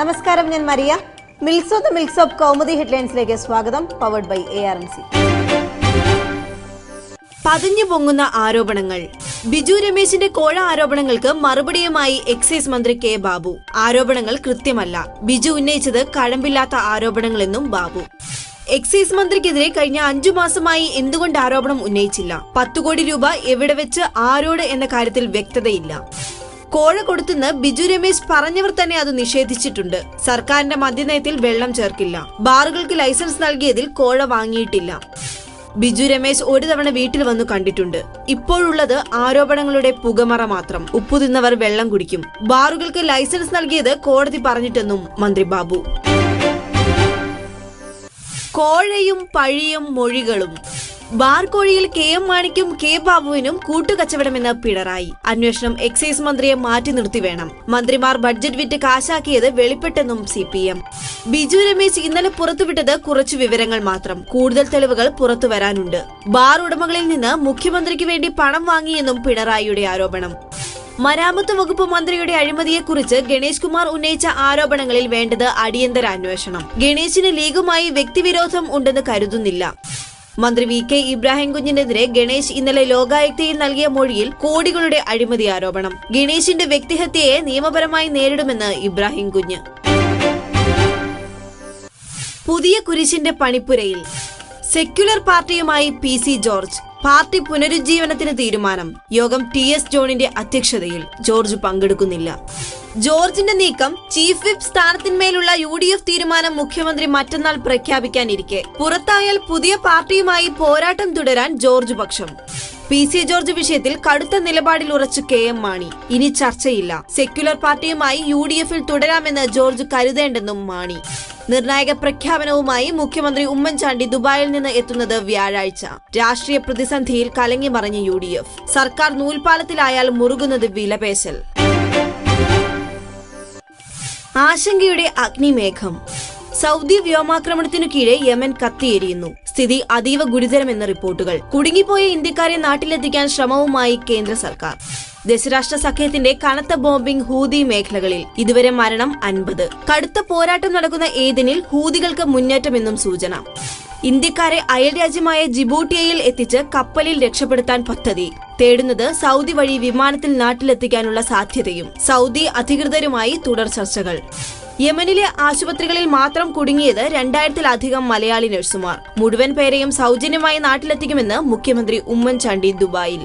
നമസ്കാരം ഞാൻ മരിയ. മിൽസോ ദ മിൽസ് ഓഫ് കൗമുദി ഹെഡ്ലൈൻസിലേക്ക് സ്വാഗതം powered by A R M C പതിഞ്ഞു പൊങ്ങുന്ന ആരോപണങ്ങൾ. ബിജു രമേശിന്റെ കോഴ ആരോപണങ്ങൾക്ക് മറുപടിയുമായി എക്സൈസ് മന്ത്രി കെ ബാബു. ആരോപണങ്ങൾ കൃത്യമല്ല. ബിജു ഉന്നയിച്ചത് കഴമ്പില്ലാത്ത ആരോപണങ്ങളെന്നും ബാബു. എക്സൈസ് മന്ത്രിക്കെതിരെ കഴിഞ്ഞ അഞ്ചു മാസമായി എന്തുകൊണ്ട് ആരോപണം ഉന്നയിച്ചില്ല? പത്തു കോടി രൂപ എവിടെ വെച്ച് ആരോട് എന്ന കാര്യത്തിൽ വ്യക്തതയില്ല. കോഴ കൊടുത്തെന്ന് ബിജു രമേശ് പറഞ്ഞവർ തന്നെ അത് നിഷേധിച്ചിട്ടുണ്ട്. സർക്കാരിന്റെ മദ്യനയത്തിൽ വെള്ളം ചേർക്കില്ല. ബാറുകൾക്ക് ലൈസൻസ് നൽകിയതിൽ കോഴ വാങ്ങിയിട്ടില്ല. ബിജു രമേശ് ഒരു തവണ വീട്ടിൽ വന്നു കണ്ടിട്ടുണ്ട്. ഇപ്പോഴുള്ളത് ആരോപണങ്ങളുടെ പുകമറ മാത്രം. ഉപ്പു തിന്നവർ വെള്ളം കുടിക്കും. ബാറുകൾക്ക് ലൈസൻസ് നൽകിയത് കോടതി പറഞ്ഞിട്ടെന്നും മന്ത്രി ബാബു. കോഴയും പഴിയും മൊഴികളും. ബാർ കോഴിയിൽ കെ എം മാണിക്കും കെ ബാബുവിനും കൂട്ടുകച്ചവടമെന്ന് പിണറായി. അന്വേഷണം എക്സൈസ് മന്ത്രിയെ മാറ്റി നിർത്തി വേണം. മന്ത്രിമാർ ബഡ്ജറ്റ് വിറ്റ് കാശാക്കിയത് വെളിപ്പെട്ടെന്നും C P M Biju Ramesh ഇന്നലെ പുറത്തുവിട്ടത് കുറച്ചു വിവരങ്ങൾ മാത്രം. കൂടുതൽ തെളിവുകൾ പുറത്തു വരാനുണ്ട്. ബാർ ഉടമകളിൽ നിന്ന് മുഖ്യമന്ത്രിക്ക് വേണ്ടി പണം വാങ്ങിയെന്നും പിണറായിയുടെ ആരോപണം. മരാമത്ത് വകുപ്പ് മന്ത്രിയുടെ അഴിമതിയെക്കുറിച്ച് ഗണേഷ് കുമാർ ഉന്നയിച്ച ആരോപണങ്ങളിൽ വേണ്ടത് അടിയന്തര അന്വേഷണം ഗണേശിന് ലീഗുമായി വ്യക്തിവിരോധം ഉണ്ടെന്ന് കരുതുന്നില്ല. മന്ത്രി വി കെ ഇബ്രാഹിം കുഞ്ഞിനെതിരെ ഗണേശ് ഇന്നലെ ലോകായുക്തയിൽ നൽകിയ മൊഴിയിൽ കോടികളുടെ അഴിമതി ആരോപണം. ഗണേശിന്റെ വ്യക്തിഹത്യയെ നിയമപരമായി നേരിടുമെന്ന് ഇബ്രാഹിം കുഞ്ഞ്. പുതിയ കുരിശിന്റെ പണിപ്പുരയിൽ. സെക്യുലർ പാർട്ടിയുമായി പി സി ജോർജ്. പാർട്ടി പുനരുജ്ജീവനത്തിന് തീരുമാനം. യോഗം ടി എസ് ജോണിന്റെ അധ്യക്ഷതയിൽ ജോർജ് പങ്കെടുക്കുന്നില്ല. ജോർജിന്റെ നീക്കം ചീഫ് വിപ്പ് സ്ഥാനത്തിന്മേലുള്ള യു ഡി എഫ് തീരുമാനം മുഖ്യമന്ത്രി മറ്റന്നാൾ പ്രഖ്യാപിക്കാനിരിക്കെ. പുറത്തായാൽ പുതിയ പാർട്ടിയുമായി പോരാട്ടം തുടരാൻ ജോർജ് പക്ഷം. പി സി ജോർജ് വിഷയത്തിൽ കടുത്ത നിലപാടിൽ ഉറച്ച് കെ എം മാണി. ഇനി ചർച്ചയില്ല. സെക്യുലർ പാർട്ടിയുമായി യു ഡി എഫിൽ തുടരാമെന്ന് ജോർജ് കരുതേണ്ടെന്നും മാണി. നിർണായക പ്രഖ്യാപനവുമായി മുഖ്യമന്ത്രി ഉമ്മൻചാണ്ടി ദുബായിൽ നിന്ന് എത്തുന്നത് വ്യാഴാഴ്ച. രാഷ്ട്രീയ പ്രതിസന്ധിയിൽ കലങ്ങി മറിഞ്ഞ യു ഡി എഫ്. സർക്കാർ നൂൽപാലത്തിലായാൽ മുറുകുന്നത് വിലപേശൽ. ആശങ്കയുടെ അഗ്നിമേഘം. സൗദി വ്യോമാക്രമണത്തിനു കീഴെ യമൻ കത്തിയെരിയുന്നു. സ്ഥിതി അതീവ ഗുരുതരമെന്ന റിപ്പോർട്ടുകൾ. കുടുങ്ങിപ്പോയ ഇന്ത്യക്കാരെ നാട്ടിലെത്തിക്കാൻ ശ്രമവുമായി കേന്ദ്ര സർക്കാർ. ദശരാഷ്ട്ര സഖ്യത്തിന്റെ കനത്ത ബോംബിംഗ് ഹൂതി മേഖലകളിൽ ഇതുവരെ മരണം അൻപത്. കടുത്ത പോരാട്ടം നടക്കുന്ന ഏതിനിൽ ഹൂതികൾക്ക് മുന്നേറ്റമെന്നും സൂചന. ഇന്ത്യക്കാരെ അയൽരാജ്യമായ ജിബൂട്ടിയയിൽ എത്തിച്ച് കപ്പലിൽ രക്ഷപ്പെടുത്താൻ പദ്ധതി. തേടുന്നത് സൗദി വഴി വിമാനത്തിൽ നാട്ടിലെത്തിക്കാനുള്ള സാധ്യതയും. സൗദി അധികൃതരുമായി തുടർ ചർച്ചകൾ. യമനിലെ ആശുപത്രികളിൽ മാത്രം കുടുങ്ങിയത് രണ്ടായിരത്തിലധികം മലയാളി നഴ്സുമാർ. മുഴുവൻ പേരെയും സൗജന്യമായി നാട്ടിലെത്തിക്കുമെന്ന് മുഖ്യമന്ത്രി ഉമ്മൻചാണ്ടി ദുബായിൽ.